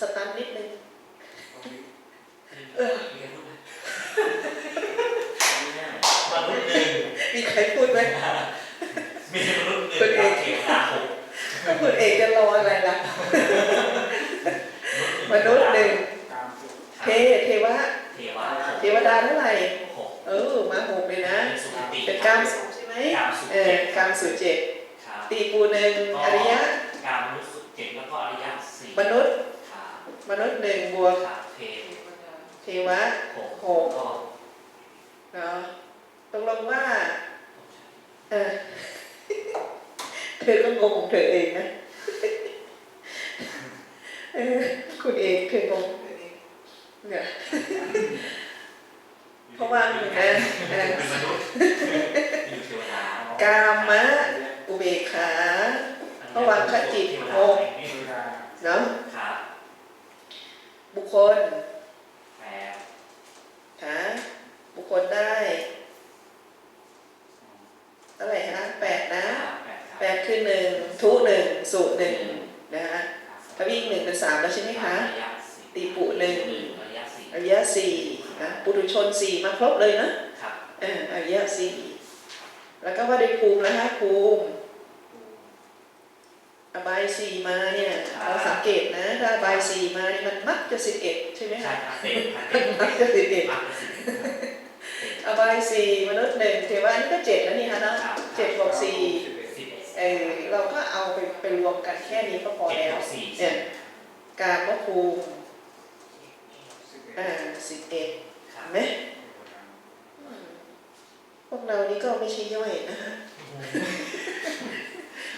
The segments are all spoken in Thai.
สตันนิดนึงเออมีใครพูดไหมมนุษย์หนึ่งมีใครพูดไหมมีมนุษย์หนึ่งกับเทวดาหกคุณเอกจะรออะไรล่ะ มนุษย์หนึ่งตามสุดเทเทวะเทวะหกเทวดาเท่าไหร่หกเออมาหกเลยนะ เป็นสุขติเป็นกามสุขใช่ไหมกามสุขเออกามสุขเจ็ดครับตีปูหนึ่งอริยะกามมนุษย์สุขเจ็ดแล้วก็อริยะสี่มนุษย์ครับ มนุษย์หนึ่งบวกครับเทเทวะหกหกก็เนาะตกลงว่าเออเธอก็งงของเธอเองนะเออคุณเองเธองงของเธอเองเนี่ยเพราะว่าหนึ่งนะเออเป็นมนุษย์อยู่เทวดากามะอุเบกขาพระวังคจิตเทวหดากเทวดาเนาะครั บบุคคลแปดหาบุคคลได้เท่าไหร่ฮะแปดนะครับแปดครับแปดคือหนึ่งทุหนึ่งสูตรหนึ่งนะฮะทวีอีกหนึ่งเป็นสามแล้วใช่ไหมคะอริยะสี่ตีปุหนึ่งอริยะสี่อริยะสี่นะปุถุชนสี่มาครบเลยนะครับเอออริยะสี่แล้วก็ว่าได้ภูมิแล้วฮะภูมิอ บายสี่มาเนี่ยเราสังเกตนะถ้าอบายสี่มานี่มันมักจะสิบเอ็ดใช่ไหมใช่คะครับเต็มครับเต็มมักจะสิบเอ็ดมากที่สุดอบายสี่มนุษย์หนึ่งเทวะนี่ก็เจ็ดแล้วนี่ฮะเนาะครับเจ็ดบวกสี่สิบเอ็ดเออเราก็เอาไปไปรวมกันแค่นี้ก็พอเจ็ดแล้วบวกสี่เนี่ยกามวภูมิสิบเอ็ดอ่าสิบเอ็ดครับเห็นไหมอืมพวกเรานี่ก็ไม่ใช่ย่อยนะฮะ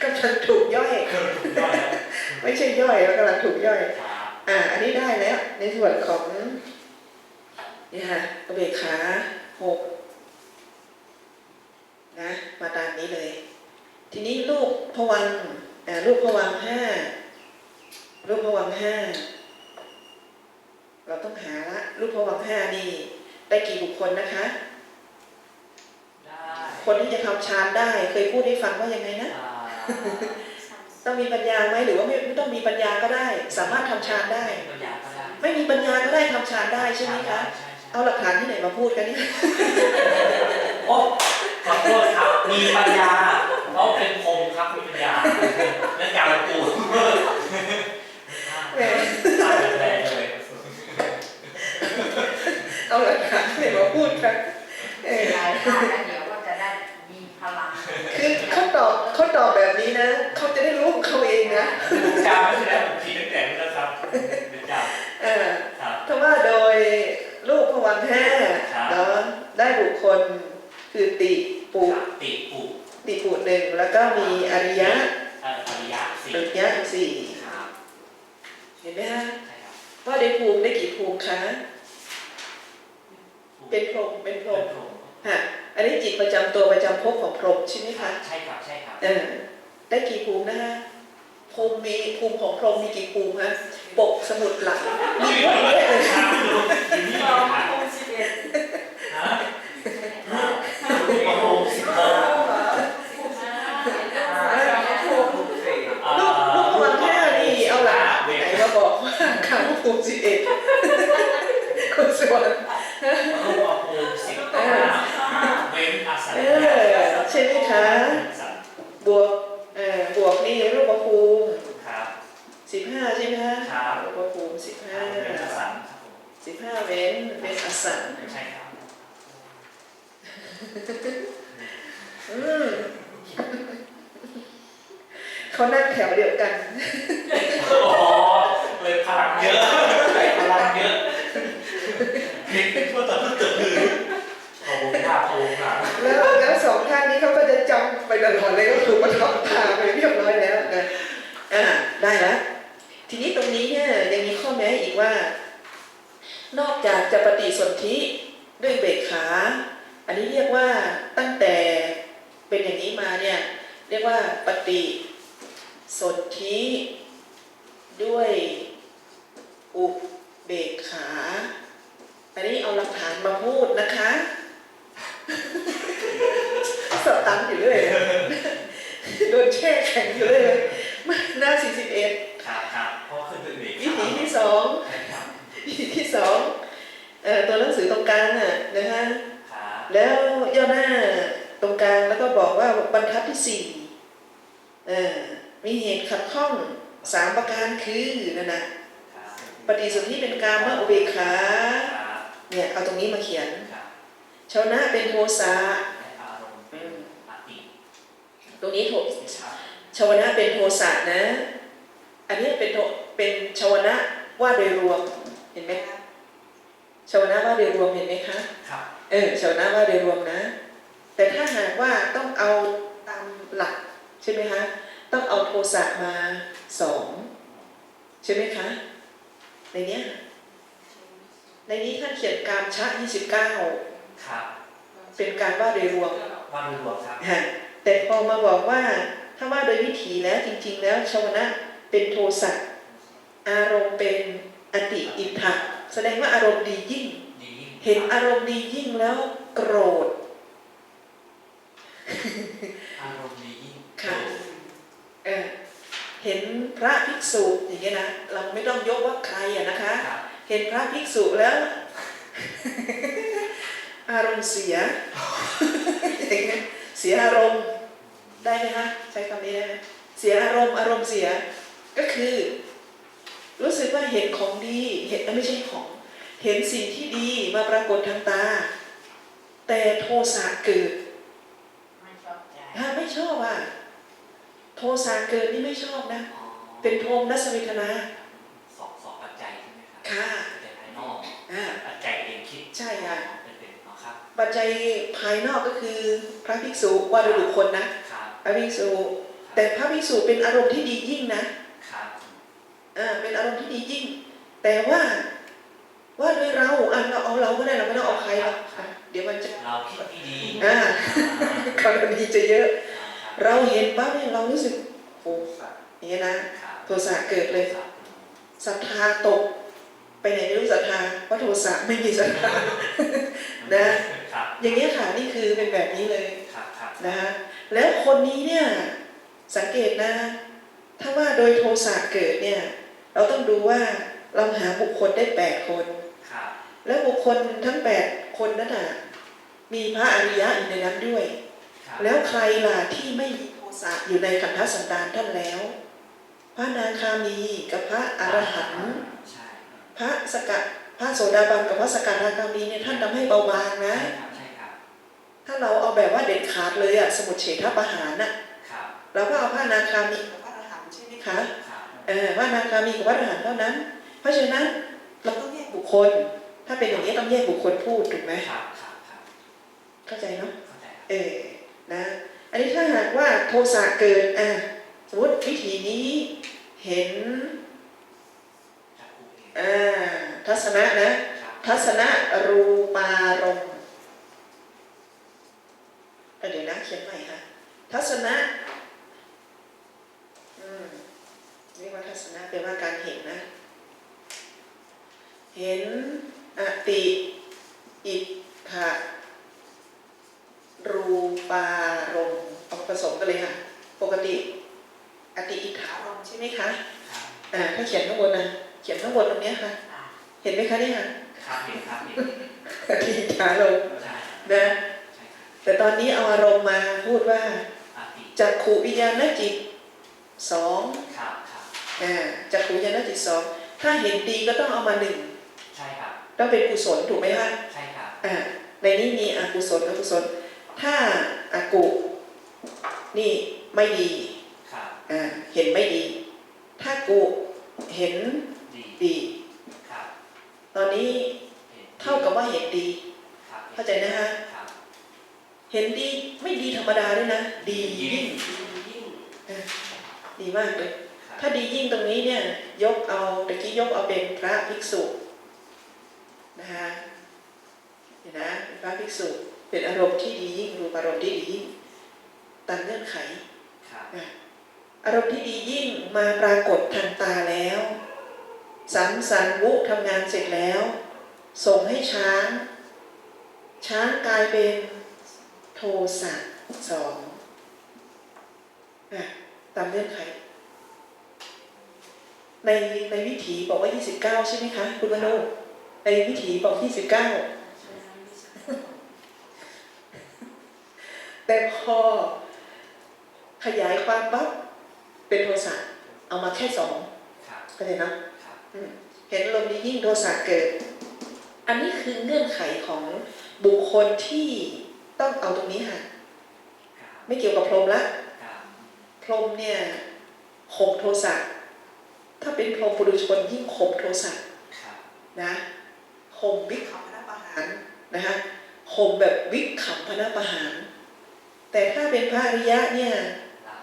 กำลังถูกย่อยเกินร้อยแล้วไม่ใช่ย่อยแล้วกำลังถูกย่อยครับอ่า อันนี้ได้แล้ว ในส่วนของเนี่ยฮะอุเบกขาหกนะ มาตามนี้เลย ทีนี้ลูกพวังค์อ่าลูกพวังค์ห้าลูกพวังค์ห้าเราต้องหาละลูกพวังค์ห้านี่ได้กี่บุคคลนะคะได้คนที่จะทำฌานได้เคยพูดให้ฟังว่ายังไงนะอ่า ต้องมีปัญญาไหมหรือว่าไม่ไม่ต้องมีปัญญาก็ได้ สามารถทำฌานได้ปัญญาก็ได้ ไม่มีปัญญาก็ได้ทำฌานได้ใช่ไหมคะใช่ใช่เอาหลักฐานที่ไหนมาพูดกันเนี่ยโอ้ขอโทษครับมีปัญญาเพราะเป็นคมครับมีปัญญาเรื่องการปูแหมตายแรงเลยเอาหลักฐานที่ไหนมาพูดกันเออ คือเขาตอบเขาตอบแบบนี้นะเขาจะได้รู้ของเขาเองนะผมจำไม่ได้ผมคิดตั้งแต่นั้นแล้วครับเป็นจเออำครับเพราะว่าโดยลูกพวังค์ห้าครับเนาะได้บุคคลคือติปุติปุติปุหนึ่งแล้วก็มีอริยะเอ่ออริยะสี่อริยะอีกสี่ครับเห็นไหมฮะใช่ครับว่าได้ภูมิได้กี่ภูมิคะเป็นพรหมเป็นพรหมเป็นพรหมฮะ อันนี้จิตประจำตัวประจำภพของพรหมใช่ไหมคะใช่ครับใช่ครับเออได้กี่ภูมินะฮะภูมิมีภูมิของพรหมมีกี่ภูมิฮะปกสมุดหลักมีเยอะแยะเลยครับอยู่นี่เราครับคงสิบเอ็ดฮะโอ้โหสิบหกภูมิเสกอ่าลูกลูกพวังแค่นี่เอาหลักไหนมาบอกว่าข่าวภูมิสิบเอ็ดคุณสวรรค์ รูปภูมิสิบห้าเว้นอาศัย เออใช่ไหมคะ บวกเอ่อบวกนี่รูปภูมิ ครับ สิบห้าใช่ไหมคะ ครับ รูปภูมิสิบห้า เว้นอาศัยครับผม สิบห้าเว้นเว้นอสัง ใช่ครับ อืมเขานั่งแถวเดียวกัน โอ้โหเลยพลังเยอะพลังเยอะเห็นเป็นตัวต่อตัวตือโอ้โหหน้าโอ้หน้า แล้วแล้วสองท่านนี้เขาก็จะจำ ไปตลอดเลยก็คือมาทำตาไปเรียบร้อยแล้วนะอ่าได้แล้วทีนี้ตรงนี้เนี่ยยังมีข้อแม้อีกว่า นอกจากจะปฏิสนธิด้วยเบกขา อันนี้เรียกว่าตั้งแต่เป็นอย่างนี้มาเนี่ยเรียกว่าปฏิสนธิด้วยอุเบกขา อันนี้เอาหลักฐานมาพูดนะคะ สตันอยู่เรื่อยเลยโดนแช่แข็งอยู่เรื่อยเลยหน้า 41 ครับครับเพราะขึ้นเป็นเด็กวิถีที่สองที่สองเอ่อตัวหนังสือตรงกลางน่ะนะคะครับแล้วย่อหน้าตรงกลางแล้วก็บอกว่าบรรทัดที่สี่เอ่อมีเหตุขัดข้องสามประการคือนั่นนะครับปฏิสนธิเป็นกามอุเบกขาครับเนี่ยเอาตรงนี้มาเขียนครับ ชาวนะเป็นโทสะและอารมณ์เป็นอติตรงนี้โทวิชาชาวนะเป็นโทสะนะ อันนี้เป็นโทเป็นชาวนะว่าโดยรวมเห็นไหมคะชาวนะว่าโดยรวมเห็นไหมคะครับเออชาวนะว่าโดยรวมนะ แต่ถ้าหากว่าต้องเอาตามหลักใช่ไหมคะต้องเอาโทสะมาสองใช่ไหมคะในเนี้ยในนี้ท่านเขียนกามชะ29 ครับเป็นการว่าโดยรวมว่าโดยรวมครับฮะแต่พอมาบอกว่าถ้าว่าโดยวิถีแล้วจริง ๆ แล้วชาวนะเป็นโทสะอารมณ์เป็นอติอิทธะแสดงว่าอารมณ์ดียิ่งดียิ่ง เห็นอารมณ์ดียิ่งแล้วโกรธอารมณ์ดียิ่งค่ะเออเห็นพระภิกษุอย่างเงี้ยนะเราไม่ต้องยกว่าใครอะนะคะครับเห็นพระภิกษุแล้ว อารมณ์เสียอย่างเงี้ยเสียอารมณ์ได้ไหมคะใช้คำนี้ได้ไหมเสียอารมณ์อารมณ์เสียก็คือ รู้สึกว่าเห็นของดีเห็นเอ้ยไม่ใช่ของ เห็นสิ่งที่ดีมาปรากฏทางตา แต่โทสะเกิดไม่ชอบใจถ้าไม่ชอบอะโทสะเกิดนี่ไม่ชอบนะอ๋อเป็นโทมนัสเวทนาสองสองปัจจัยใช่ไหมครับค่ะปัจจัยภายนอกอ่าปัจจัยเองคิดใช่ค่ะเป็นเป็นเนาะครับปัจจัยภายนอกก็คือพระภิกษุว่าโดยบุคคลนะครับพระภิกษุแต่พระภิกษุเป็นอารมณ์ที่ดียิ่งนะครับอ่าเป็นอารมณ์ที่ดียิ่ง แต่ว่าว่าโดยเราอะเราเอาเราก็ได้เราไม่ต้องเอาใครหรอกอะเดี๋ยวมันจะเราคิดที่ดีอ่ากรณีจะเยอะครับเราเห็นปั๊บเนี่ยเรารู้สึกโอ้อย่างเงี้ยนะครับโทสะเกิดเลยครับศรัทธาตก ไปไหนไม่รู้ศรัทธาเพราะโทสะไม่มีศรัทธานะ ครับอย่างนี้ยค่ะนี่คือเป็นแบบนี้เลยครับครับนะคะแล้วคนนี้เนี่ยสังเกตนะ ถ้าว่าโดยโทสะเกิดเนี่ย เราต้องดูว่าเราหาบุคคลได้แปดคน ครับแล้วบุคคลทั้งแปดคนนั้นน่ะมีพระอริยะอยู่ในนั้นด้วย ครับแล้วใครล่ะที่ไม่มีโทสะอยู่ในขันธสันดานท่านแล้ว พระนาคามีกับพระอรหันต์ ใช่พระสกัดพ ระโสดาบันกับพระสกัดทาคามีเนี่ยท่านทำให้เบาบางนะใช่ครับใช่ครับถ้าเราเอาแบบว่าเด็ดขาดเลยอะสมุดเฉทประหารน่ะครับเราก็เอาพระอนาคามีกับพระอรหันต์ใช่ไหมคะครับเออพระอนาคามีกับพระอรหันต์เท่านั้น เพราะฉะนั้นเราต้องแยกบุคคล ถ้าเป็นอย่างนี้ต้องแยกบุคคลพูดถูกไหมครับครับครับเข้าใจเนาะเข้าใจครับเออนะอันนี้ถ้าหากว่าโทสะเกิดอะสมมติวิธีนี้เห็นจักรคูเองอ่า ทัศนะนะครับทัศนะรูปารมณ์เอ้ยเดี๋ยวนะเขียนใหม่ค่ะ ทัศนะอืมเรียกว่าทัศนะแปลว่าการเห็นนะ เห็นอติอิทธะรูปารมณ์เอามาผสมกันเลยค่ะ ปกติอติอิทธารมณ์ใช่ไหมคะครับอ่าถ้าเขียนข้างบนนะเขียนข้างบนตรงเนี้ยค่ะอะ เห็นไหมคะเนี่ยครับเห็นครับเห็นอติอิทธารมณ์ใช่นะ ใช่ครับแต่ตอนนี้เอาอารมณ์มาพูดว่าอาติจักขุวิญญาณจิตสองครับครับอ่าจักขุวิญญาณจิตสองถ้าเห็นดีก็ต้องเอามาหนึ่งใช่ครับต้องเป็นกุศลถูกไหมคะใช่ครับอ่าในนี้มีอกุศลอกุศล ถ้าอากุนี่ไม่ดีครับอ่าเห็นไม่ดี ถ้ากุเห็นดีดีครับ ตอนนี้เห็นเท่ากับว่าเห็นดีครับเข้าใจนะคะครับเห็นดีไม่ดีธรรมดาด้วยนะ ดียิ่งอ่าดีมากเลยครับถ้าดียิ่งตรงนี้เนี่ย ยกเอาตะกี้ยกเอาเป็นพระภิกษุนะคะเห็นนะเป็นพระภิกษุเป็นอารมณ์ที่ดียิ่งรูปอารมณ์ที่ดียิ่งตามเงื่อนไขครับอารมณ์ที่ดียิ่งมาปรากฏทางตาแล้ว สังสรรค์วุทำงานเสร็จแล้ว ส่งให้ช้าง ช้างกลายเป็นโทสะสองอะตามเงื่อนไขในในวิถีบอกว่า 29 ใช่ไหมคะ คุณมโนในวิถีบอกที่สิบเก้าแต่พอขยายความปั๊บเป็นโทสะเอามาแค่สองครับก็เลยเนาะครับอืม เห็นลมณ์นี้ยิ่งโทสะเกิด อันนี้คือเงื่อนไขของบุคคลที่ต้องเอาตรงนี้ค่ะครับไม่เกี่ยวกับพรหมละครับพรหมเนี่ยข่มโทสะ ถ้าเป็นพรหมปุถุชนยิ่งข่มโทสะครับนะข่มวิขำพนะประหารนะคะข่มแบบวิขำพนะประหาร แต่ถ้าเป็นพระอริยะเนี่ยละ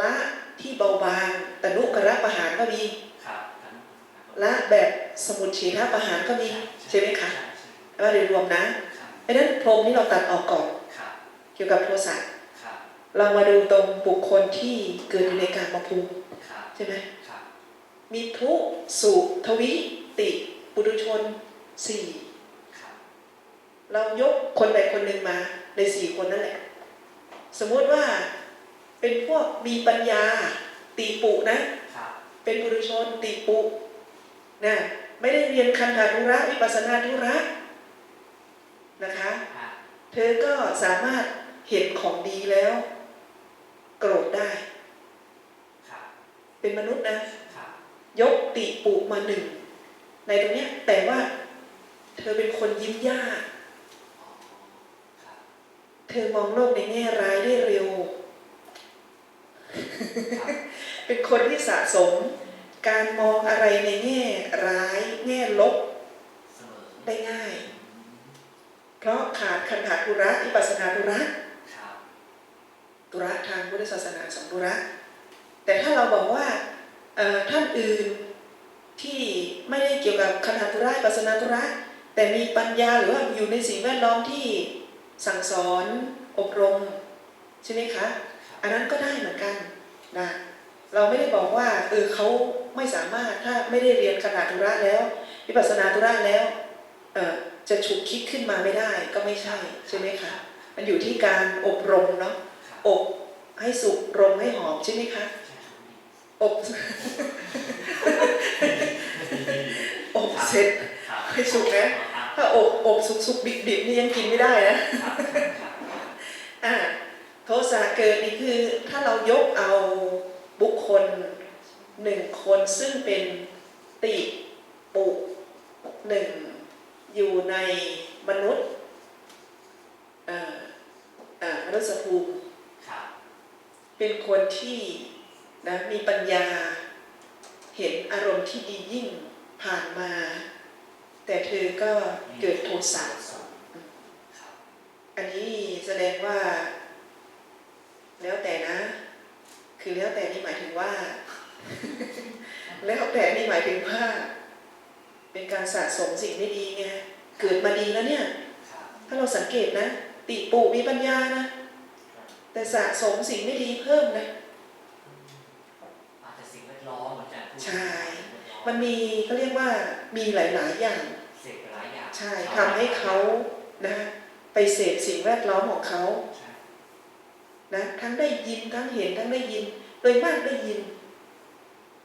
ละที่เบาบางตนุกระประหารก็มีครับครับ ละแบบสมุทเฉทประหารก็มีใช่ไหมคะว่าโดยรวมนะครับเพราะฉะนั้นพรหมนี่เราตัดออกก่อนครับเกี่ยวกับโทสะครับเรามาดูตรงบุคคลที่เกิดอยู่ในการมาภูมิครับใช่ไหมครับมีทุสุทวิติปุถุชนสี่ครับเรายกคนใดคนหนึ่งมาในสี่คนนั่นแหละ สมมุติว่าเป็นพวกมีปัญญาตีปุนะครับเป็นปุถุชนตีปุ นะไม่ได้เรียนคันธาธุระวิปัสสนาธุระนะคะครับเธอก็สามารถเห็นของดีแล้ว โกรธได้ครับเป็นมนุษย์นะครับยกติปุมาหนึ่ง ในตรงเนี้ยแต่ว่า เธอเป็นคนยิ้มยากอ๋อครับเธอมองโลกในแง่ร้ายได้เร็วครับเป็นคนที่สะสม การมองอะไรในแง่ร้ายแง่ลบได้ง่าย เพราะขาดคันธาธุระอิปัสนาธุระธุระทางพุทธศาสนาสองธุระ แต่ถ้าเราบอกว่าท่านอื่นที่ไม่ได้เกี่ยวกับคันธาธุระอิปัสสนาธุระ แต่มีปัญญาหรือว่าอยู่ในสิ่งแวดล้อมที่สั่งสอนอบรมใช่ไหมคะ อันนั้นก็ได้เหมือนกันนะเราไม่ได้บอกว่าเออเขา ไม่สามารถถ้าไม่ได้เรียนขนาดธุระแล้ว วิปัสนาธุระแล้วเออจะฉุกคิดขึ้นมาไม่ได้ก็ไม่ใช่ใช่ไหมคะมันอยู่ที่การอบรมเนาะอบให้สุกรมให้หอมใช่ไหมคะอบอบเสร็จให้สุกนะถ้าอบอบสุกสุกดิบดิบนี่ยังกินไม่ได้นะอ่าโทสะเกิดนี่คือถ้าเรายกเอาบุคคล หนึ่งคนซึ่งเป็นติปุหนึ่งอยู่ในมนุษย์อ่าอ่ามนุษยภูมิครับเป็นคนที่นะมีปัญญาเห็นอารมณ์ที่ดียิ่งผ่านมา แต่เธอก็เกิดโทสะครับอันนี้แสดงว่า แล้วแต่นะ คือแล้วแต่นี่หมายถึงว่า แล้วแต่นี่หมายถึงว่าเป็นการสะสมสิ่งไม่ดีไงเกิดมาดีแล้วเนี่ยครับถ้าเราสังเกตนะ ติปุมีปัญญานะ แต่สะสมสิ่งไม่ดีเพิ่มนะอาจจะสิ่งแวดล้อมเหมือนกันพูดใช่สิ่งแวดล้อมันมีเขาเรียกว่ามีหลาย ๆ อย่างเสพไปหลายอย่างใช่ทำให้เขานะ ไปเสพสิ่งแวดล้อมของเขาใช่นะทั้งได้ยินทั้งเห็นทั้งได้ยิน โดยมากได้ยิน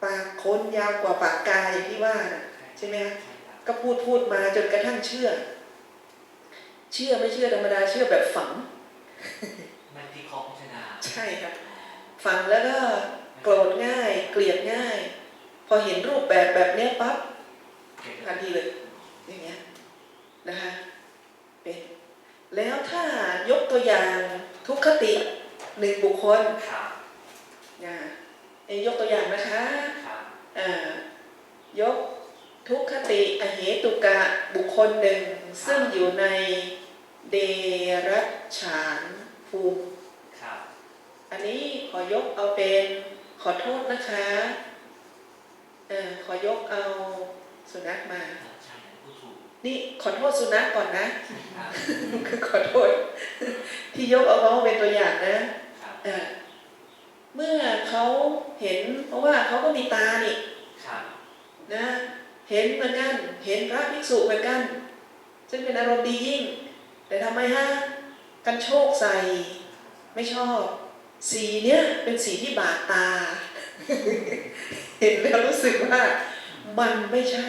ปากคนยาวกว่าปากกาอย่างที่ว่านะใช่ไหมคะใช่ครับก็พูดพูดมาจนกระทั่งเชื่อ เชื่อไม่เชื่อธรรมดาเชื่อแบบฝังไม่พิเคราะห์พิจารณาใช่ค่ะฝังแล้วก็โกรธง่าย เกลียดง่าย พอเห็นรูปแบบแบบเนี้ยปั๊บเก่งทันทีเลยอย่างเงี้ยนะคะเป็นแล้วถ้ายกตัวอย่างทุกขติหนึ่งบุคคลครับนะ เอ้ยยกตัวอย่างนะคะครับอ่ายกทุกขติอเหตุกะบุคคลหนึ่ง ซึ่งอยู่ในเดรัจฉานภูมิครับอันนี้ขอยกเอาเป็นขอโทษนะคะเออขอยกเอาสุนัขมาใช่พูดถูกนี่ขอโทษสุนัขก่อนนะครับคือขอโทษ ที่ยกเอาเขามาเป็นตัวอย่างนะครับ เออเมื่อเขาเห็น เพราะว่าเขาก็มีตานี่ครับนะเห็นเหมือนกัน เห็นพระภิกษุเหมือนกัน ซึ่งเป็นอารมณ์ดียิ่ง แต่ทำไมฮะกันโชคใส่ไม่ชอบ สีเนี้ยเป็นสีที่บาดตา เห็นแล้วรู้สึกว่ามันไม่ใช่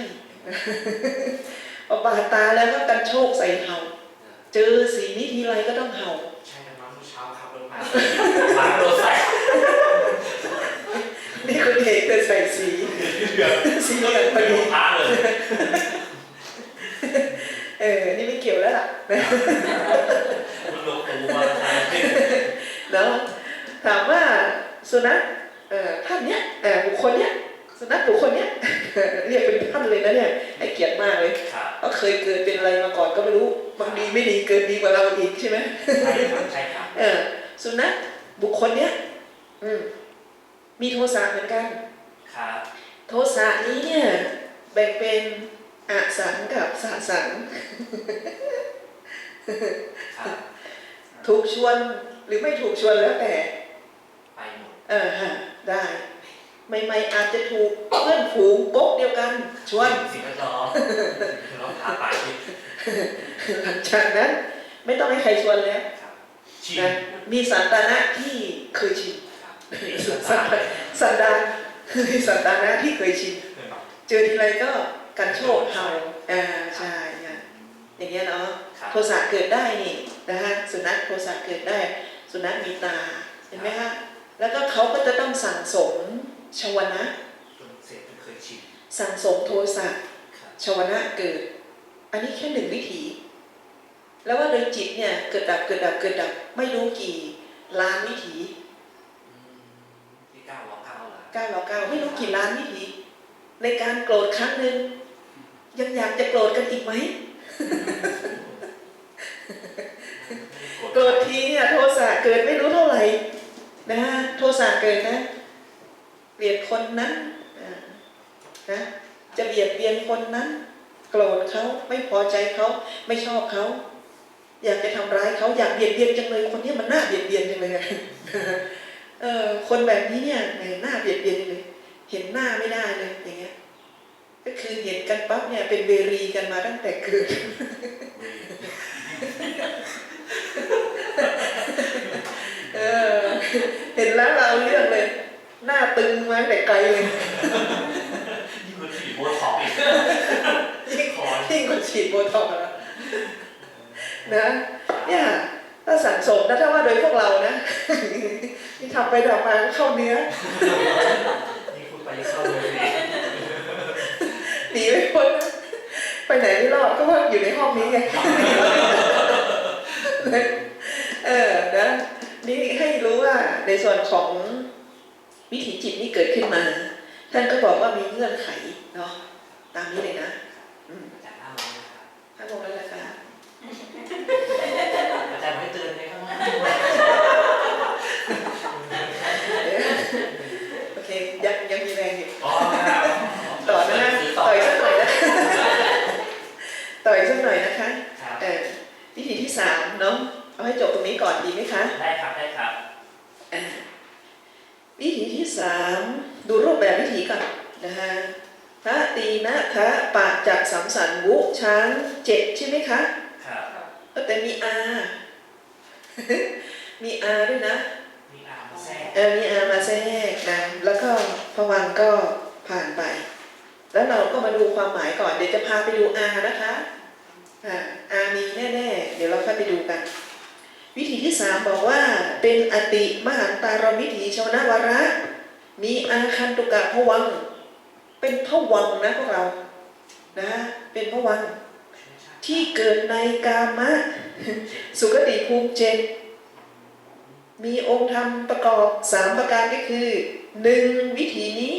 คพอบาดตาแล้วก็กันโชคใส่เห่า เจอสีนี้ทีไรก็ต้องเห่า ใช่กันมาเมื่อเช้าขับรถมาหมาโดนใส่ นี่คุณ เอกจะใส่สีเดือดสีเหลืองพไปอดูดีพระเลยเออ นี่ไม่เกี่ยวแล้วล่ะมันลงตูมาใส่แล้วถามว่าสุนัขเอ่อท่านเนี้ยเอ่อบุคคลเนี้ยสุนัขบุคคลเนี้ยเรียกเป็นท่านเลยนะเนี่ยให้เกียรติมากเลยครับเขาเคยเกิดเป็นอะไรมาก่อนก็ไม่รู้บางดีไม่ดีเกิดดีกว่าเราอีกใช่ไหมใช่ครับใช่ครับเออสุนัขบุคคลเนี้ย อืมมีโทสะเหมือนกัน ครับโทสะนี้เนี่ยแบ่งเป็นอสังกับสสังครับถูกชวนหรือไม่ถูกชวนแล้วแต่ ไปหมดเออฮะได้ใหม่ๆอาจจะถูกเพื่อนฝูงก๊กเดียวกัน ชวนสิ่งแวดล้อมเราพาไปที่หลังจากนั้น ไม่ต้องให้ใครชวนแล้วครับชิมนะมีสันตานะที่เคยชินครับสันตาสัน ดานมีสันตานะที่เคยชินเจอทีไรก็กันโชคเห่าอ่าใช่ใช่อย่างเงี้ยเนาะครับโทสะเกิดได้นี่นะฮะสุนัขโทสะเกิดได้ สุนัขมีตาเห็นไหมฮะแล้วก็เขาก็จะต้องสั่งสมชวนะจนเสร็จจนเคยชิมสั่งสมโทสะครับชวนะเกิด อันนี้แค่หนึ่งวิถี แล้วว่าโดยจิตเนี่ยเกิดดับเกิดดับเกิดดับไม่รู้กี่ล้านวิถีอืมที่เก้าร้อย เก้าเรอเก้าร้อยเก้าไม่รู้กี่ล้านวิถีในการโกรธครั้งหนึ่งยังอยากจะโกรธกันอีกไหมโกรธทีเนี่ยโทสะเกิดไม่รู้เท่าไหร่นะโทสะเกิดนะเกลียดคนนั้นนะจะเบียดเบียนคนนั้น โกรธเขาไม่พอใจเขาไม่ชอบเขาอยากจะทำร้ายเขาอยากเบียดเบียนจังเลยคนนี้มันน่าเบียดเบียนจังเลยอะ เออคนแบบนี้เนี่ยแหมน่าเบียดเบียนจังเลย เห็นหน้าไม่ได้เลยอย่างเงี้ย ก็คือเห็นกันปั๊บเนี่ยเป็นเวรีกันมาตั้งแต่เกิดเออเห็นแล้วเราเรื่องเลย หน้าตึงมาตั้งแต่ไกลเลยยิ่งมันผีโบท็อกซ์อีกยิ่งคอยิ่งกว่าฉีดโบท็อกซ์อะนะเนี่ย ถ้าสั่งสมนะถ้าว่าโดยพวกเรานะที่ทำไปทำมาก็เข้าเนื้อนี่คุณไปเข้าเลยดิหนีไม่พ้นนะไปไหนไม่รอดก็ว่าอยู่ในห้องนี้ไงเออนะนี่ให้รู้ว่าในส่วนของวิถีจิตนี่เกิดขึ้นมา ท่านก็บอกว่ามีเงื่อนไขเนาะตามนี้เลยนะอืมอาจารย์น่ารักนะครับถ้าบอกแล้วละกัน อาจารย์ไม่เตือนเลยข้างหน้าโอเค ยังยังมีแรงอยู่อ๋อครับต่อนะนะต่อยสักหน่อยนะต่อยสักหน่อยนะคะครับเออวิธีที่สามเนาะเอาให้จบตรงนี้ก่อนดีไหมคะ ได้ครับได้ครับอ่าวิธีที่สามดูรูปแบบวิธีก่อนนะฮะพระตีนะทะปะจักสัมสันวุช้างเจ็ดใช่ไหมคะครับเออ แต่มีอา มีอาด้วยนะ มีอามาแทรกเออมีอามาแทรกนะแล้วก็พวังค์ก็ผ่านไป แล้วเราก็มาดูความหมายก่อน เดี๋ยวจะพาไปดูอานะคะอ่าอามีแน่ๆ เดี๋ยวเราค่อยไปดูกัน วิธีที่สามบอกว่าเป็นอติมหันตารมิถีชวนวระ มีอาคันตุกะพวังค์เป็นพวังค์นะพวกเรา นะ เป็นพวังค์ ที่เกิดในกามะ สุขติภูมิเจ็ดมีองค์ธรรมประกอบสามประการก็คือหนึ่งวิถีนี้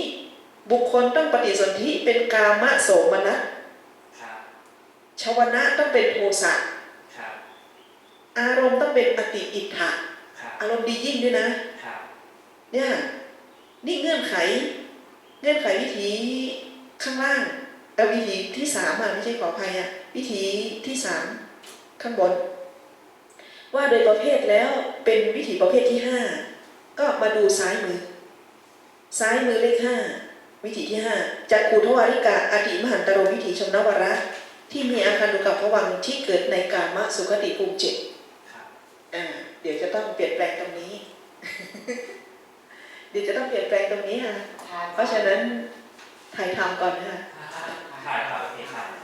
บุคคลต้องปฏิสนธิเป็นกามะโสมนัสครับชวนะต้องเป็นโทสะครับอารมณ์ต้องเป็นอติอิทธะครับอารมณ์ดียิ่งด้วยนะครับเนี่ยนี่เงื่อนไข เงื่อนไขวิถีข้างล่างแต่วิถีที่สามอะไม่ใช่ขออภัยอะ วิถีที่สามข้างบน ว่าโดยประเภทแล้วเป็นวิถีประเภทที่ห้าก็มาดูซ้ายมือ ซ้ายมือเลขห้าวิถีที่ห้าจากขูทวาริกาอติมหันตโรวิถีชมนวระที่มีอาคารดุกับพวังค์ที่เกิดในกามะสุขติภูมิเจ็ดครับอ่าเดี๋ยวจะต้องเปลี่ยนแปลงตรงนี้ เดี๋ยวจะต้องเปลี่ยนแปลงตรงนี้ค่ะ เพราะฉะนั้นถ่ายทำก่อนนะคะถ่ายท